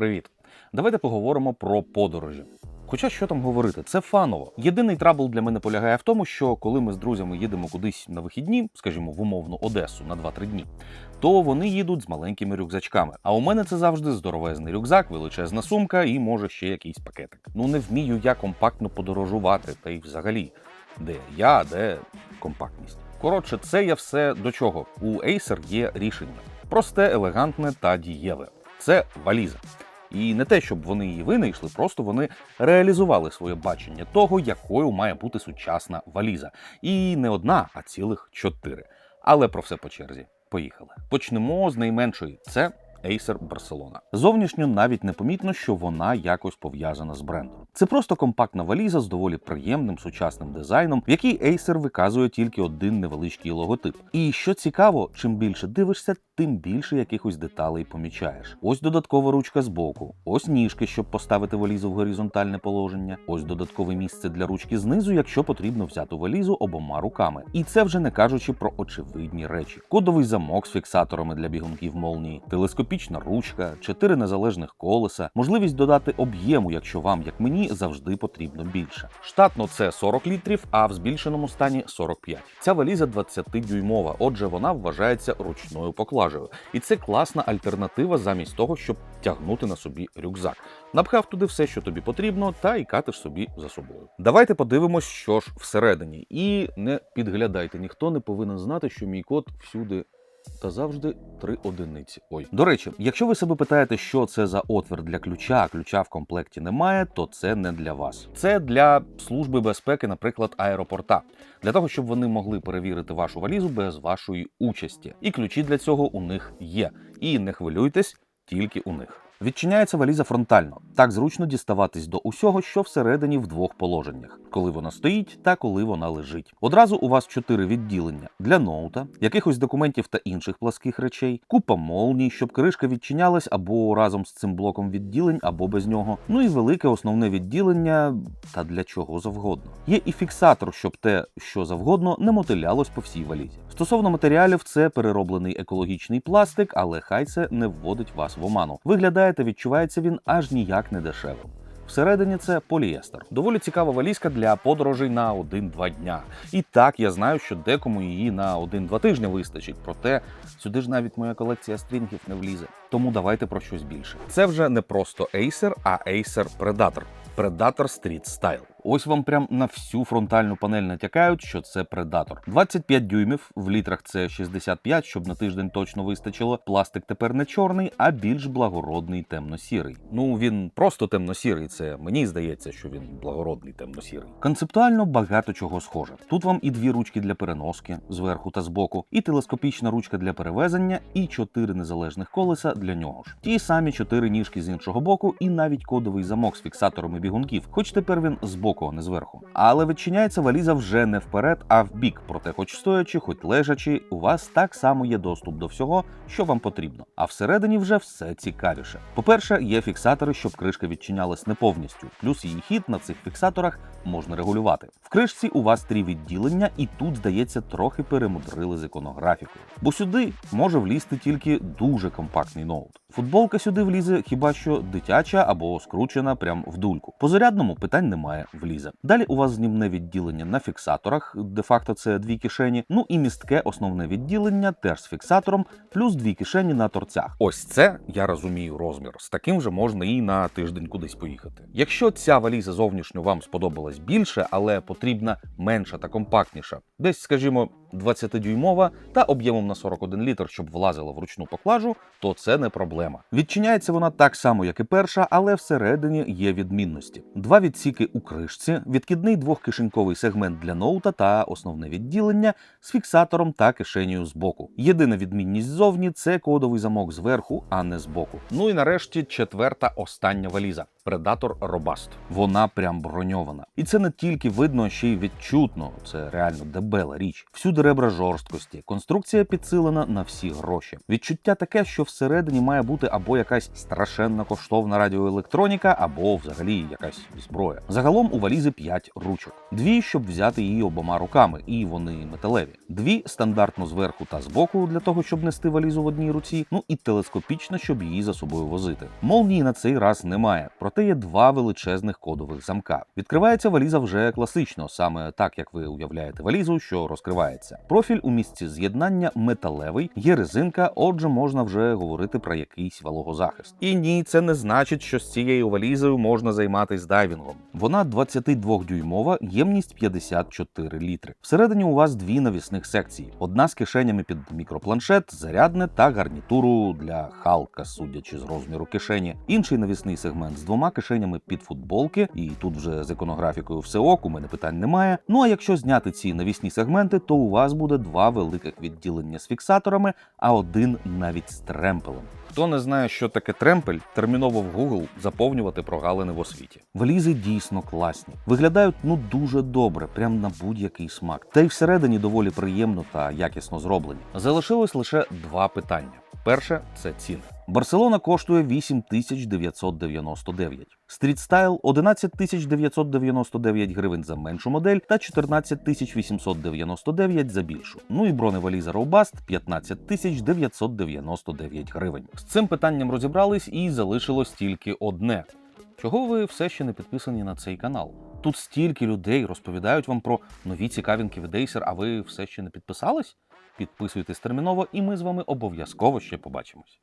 Привіт! Давайте поговоримо про подорожі. Хоча що там говорити, це фаново. Єдиний трабл для мене полягає в тому, що коли ми з друзями їдемо кудись на вихідні, скажімо, в умовну Одесу на 2-3 дні, то вони їдуть з маленькими рюкзачками. А у мене це завжди здоровезний рюкзак, величезна сумка і може ще якийсь пакетик. Ну не вмію я компактно подорожувати, та й взагалі, де я, де компактність. Коротше, це я все до чого. У Acer є рішення. Просте, елегантне та дієве. Це валіза. І не те, щоб вони її винайшли, просто вони реалізували своє бачення того, якою має бути сучасна валіза. І не одна, а цілих чотири. Але про все по черзі. Поїхали. Почнемо з найменшої. Це Acer Barcelona. Зовнішньо навіть не помітно, що вона якось пов'язана з брендом. Це просто компактна валіза з доволі приємним сучасним дизайном, в якій Acer виказує тільки один невеличкий логотип. І що цікаво, чим більше дивишся, тим більше якихось деталей помічаєш. Ось додаткова ручка збоку, ось ніжки, щоб поставити валізу в горизонтальне положення, ось додаткове місце для ручки знизу, якщо потрібно взяти валізу обома руками. І це вже не кажучи про очевидні речі: кодовий замок з фіксаторами для бігунків молнії, телескопічна ручка, чотири незалежних колеса, можливість додати об'єму, якщо вам, як мені, завжди потрібно більше. Штатно це 40 літрів, а в збільшеному стані 45. Ця валіза 20-дюймова, отже, вона вважається ручною поклажею. І це класна альтернатива замість того, щоб тягнути на собі рюкзак. Напхав туди все, що тобі потрібно, та і катиш собі за собою. Давайте подивимось, що ж всередині. І не підглядайте, ніхто не повинен знати, що мій код всюди. Та завжди три одиниці. Ой, до речі, якщо ви себе питаєте, що це за отвір для ключа, а ключа в комплекті немає, то це не для вас. Це для служби безпеки, наприклад, аеропорта, для того, щоб вони могли перевірити вашу валізу без вашої участі. І ключі для цього у них є. І не хвилюйтесь, тільки у них. Відчиняється валіза фронтально. Так зручно діставатись до усього, що всередині в двох положеннях: коли вона стоїть та коли вона лежить. Одразу у вас чотири відділення для ноута, якихось документів та інших пласких речей, купа молній, щоб кришка відчинялась або разом з цим блоком відділень, або без нього. Ну і велике основне відділення та для чого завгодно. Є і фіксатор, щоб те, що завгодно, не мотилялось по всій валізі. Стосовно матеріалів, це перероблений екологічний пластик, але хай це не вводить вас в оману. Виглядає та відчувається він аж ніяк не дешевим. Всередині це поліестер. Доволі цікава валізка для подорожей на 1-2 дня. І так я знаю, що декому її на 1-2 тижні вистачить. Проте сюди ж навіть моя колекція стрінгів не влізе. Тому давайте про щось більше. Це вже не просто Acer, а Acer Predator. Predator Street Style. Ось вам прям на всю фронтальну панель натякають, що це Predator. 25 дюймів, в літрах це 65, щоб на тиждень точно вистачило. Пластик тепер не чорний, а більш благородний темно-сірий. Ну він просто темно-сірий. Це мені здається, що він благородний темно-сірий. Концептуально багато чого схоже. Тут вам і дві ручки для переноски зверху та збоку, і телескопічна ручка для перевезення, і чотири незалежних колеса для нього ж. Ті самі чотири ніжки з іншого боку, і навіть кодовий замок з фіксаторами бігунків, хоч тепер він збоку, а не зверху. Але відчиняється валіза вже не вперед, а в бік. Проте, хоч стоячи, хоч лежачи, у вас так само є доступ до всього, що вам потрібно. А всередині вже все цікавіше. По-перше, є фіксатори, щоб кришка відчинялась не повністю. Плюс її хід на цих фіксаторах можна регулювати. В кришці у вас три відділення, і тут, здається, трохи перемудрили з іконографікою. Бо сюди може влізти тільки дуже компактний ноут. Футболка сюди влізе хіба що дитяча або скручена прям в дульку. По зарядному питань немає, влізе. Далі у вас знімне відділення на фіксаторах, де-факто це дві кишені. Ну і містке основне відділення теж з фіксатором, плюс дві кишені на торцях. Ось це я розумію розмір. З таким же можна і на тиждень кудись поїхати. Якщо ця валіза зовнішньо вам сподобалась більше, але потрібна менша та компактніша, десь, скажімо, 20-дюймова та об'ємом на 41 літр, щоб влазила в ручну поклажу, то це не проблема. Відчиняється вона так само, як і перша, але всередині є відмінності: два відсіки у кришці, відкидний двохкишеньковий сегмент для ноута та основне відділення з фіксатором та кишенею збоку. Єдина відмінність ззовні це кодовий замок зверху, а не збоку. Ну і нарешті четверта остання валіза Predator Robust. Вона прям броньована. І це не тільки видно, ще й відчутно. Це реально дебела річ. Всюди ребра жорсткості. Конструкція підсилена на всі гроші. Відчуття таке, що всередині має бути або якась страшенно коштовна радіоелектроніка, або взагалі якась зброя. Загалом у валізи 5 ручок. Дві, щоб взяти її обома руками, і вони металеві. Дві стандартно зверху та збоку для того, щоб нести валізу в одній руці. Ну і телескопічна, щоб її за собою возити. Молнії на цей раз немає, проте є два величезних кодових замка. Відкривається валіза вже класично, саме так як ви уявляєте валізу, що розкривається. Профіль у місці з'єднання металевий, є резинка, отже, можна вже говорити про якийсь вологозахист. І ні, це не значить, що з цією валізою можна займатися дайвінгом. Вона 22-дюймова, ємність 54 літри. Всередині у вас дві навісних секції: одна з кишенями під мікропланшет, зарядне та гарнітуру для халка, судячи з розміру кишені. Інший навісний сегмент з двома кишенями під футболки, і тут вже з іконографікою все ок, у мене питань немає. Ну а якщо зняти ці навісні сегменти, то у вас буде два великих відділення з фіксаторами, а один навіть з тремпелем. Хто не знає, що таке тремпель, терміново в Google заповнювати прогалини в освіті. Валізи дійсно класні, виглядають ну дуже добре, прям на будь-який смак. Та й всередині доволі приємно та якісно зроблені. Залишилось лише два питання. Перше це ціни. Барселона коштує 8999, стрітстайл 11999 гривень за меншу модель та 14899 за більшу. Ну і броневаліза Robust 15999 гривень. З цим питанням розібрались і залишилось тільки одне. Чого ви все ще не підписані на цей канал? Тут стільки людей розповідають вам про нові цікавинки від Acer, а ви все ще не підписались? Підписуйтесь терміново, і ми з вами обов'язково ще побачимось.